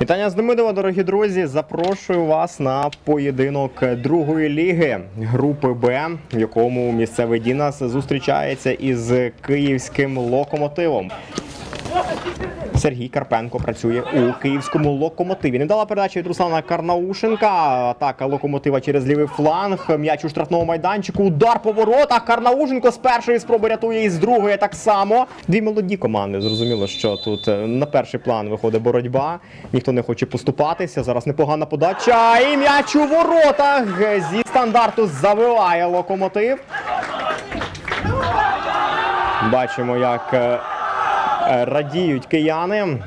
Вітання з Демидова, дорогі друзі. Запрошую вас на поєдинок другої ліги групи Б, в якому місцевий Дінас зустрічається із київським локомотивом. Сергій Карпенко працює у київському локомотиві. Невдала передача від Руслана Карнаушенка. Атака локомотива через лівий фланг. М'яч у штрафному майданчику. Удар по воротах. Карнаушенко з першої спроби рятує і з другої так само. Дві молоді команди. Зрозуміло, що тут е, на перший план виходить боротьба. Ніхто не хоче поступатися. Зараз непогана подача. І м'яч у воротах. Зі стандарту забиває локомотив. Бачимо, як е, радіють кияни.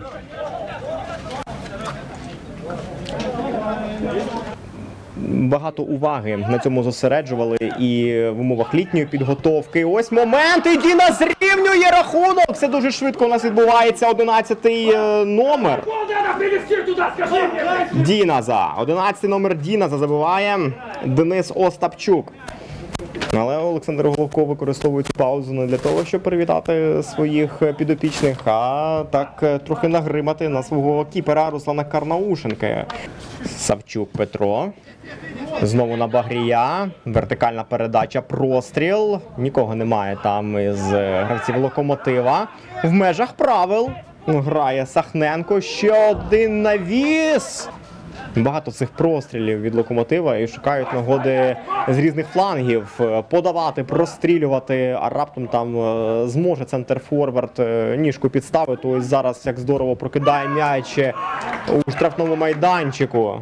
Багато уваги на цьому зосереджували і в умовах літньої підготовки. Ось момент, і Діна зрівнює рахунок. Все дуже швидко у нас відбувається 11-й е, номер. Діназа. 11 номер Діназа забиває Денис Остапчук. Але Олександр Головко використовує цю паузу не для того, щоб привітати своїх підопічних, а так е, трохи нагримати на свого кіпера Руслана Карнаушенка. Савчук Петро. Знову на Багрія. Вертикальна передача, простріл. Нікого немає там із е, гравців локомотива. В межах правил грає Сахненко. Ще один навіс. Багато цих прострілів від локомотива і шукають нагоди з різних флангів подавати, прострілювати, а раптом там е, зможе центр форвард е, ніжку підставити. Ось зараз як здорово прокидає м'яч е, у штрафному майданчику.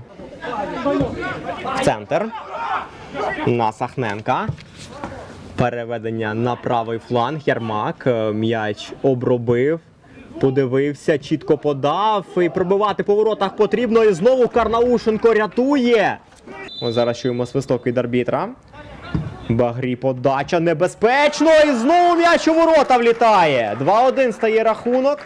Центр на Сахненка. Переведення на правий фланг. Ярмак. М'яч обробив. Подивився, чітко подав. І пробивати по воротах потрібно. І знову Карнаушенко рятує. Ось зараз чуємо свисток від арбітра. Багрі подача небезпечно. І знову м'яч у ворота влітає. 2-1 стає рахунок.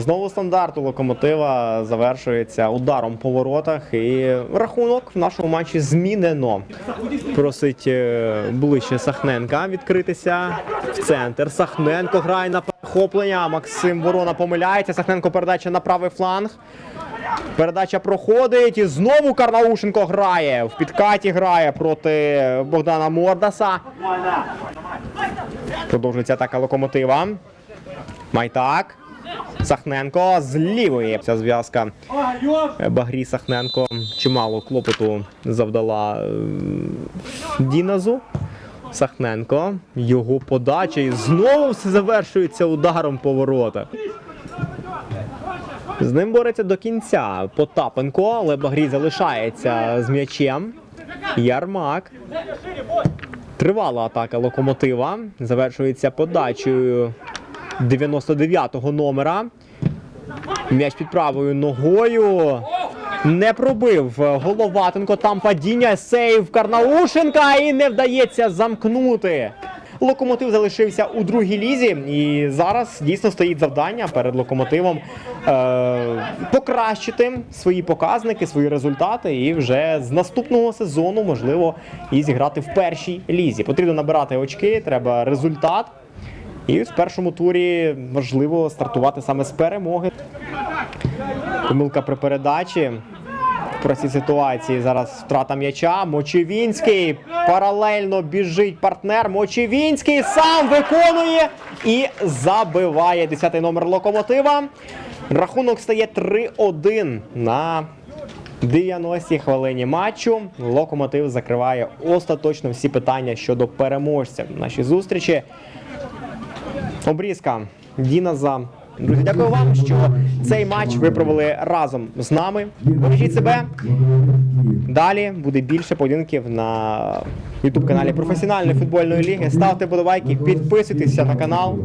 Знову стандарт у локомотива завершується ударом по воротах. І рахунок в нашому матчі змінено. Просить е, ближче Сахненка відкритися в центр. Сахненко грає на перехоплення. Максим Ворона помиляється. Сахненко передача на правий фланг. Передача проходить. І знову Карнаушенко грає. В підкаті грає проти Богдана Мордаса. Продовжується атака локомотива. Майтак. Сахненко з лівої. Ця зв'язка Багрі Сахненко чимало клопоту завдала е, Діназу. Сахненко. Його подача і знову все завершується ударом по воротах. З ним бореться до кінця Потапенко, але Багрій залишається з м'ячем. Ярмак. Тривала атака локомотива. Завершується подачею 99-го номера. М'яч під правою ногою. Не пробив Головатенко. Там падіння. Сейв Карнаушенка і не вдається замкнути. Локомотив залишився у другій лізі, і зараз дійсно стоїть завдання перед локомотивом е- покращити свої показники, свої результати, і вже з наступного сезону можливо і зіграти в першій лізі. Потрібно набирати очки, треба результат. І в першому турі важливо стартувати саме з перемоги. Помилка при передачі. Про ці ситуації зараз втрата м'яча. Мочевінський паралельно біжить партнер. Мочевінський сам виконує і забиває 10-й номер локомотива. Рахунок стає 3-1 на 90-й хвилині матчу. Локомотив закриває остаточно всі питання щодо переможця в нашій зустрічі. Обрізка Діназа. Друзі, дякую вам, що цей матч ви провели разом з нами. Бережіть себе. Далі буде більше поєдинків на youtube каналі професіональної футбольної ліги. Ставте подобайки, підписуйтесь на канал.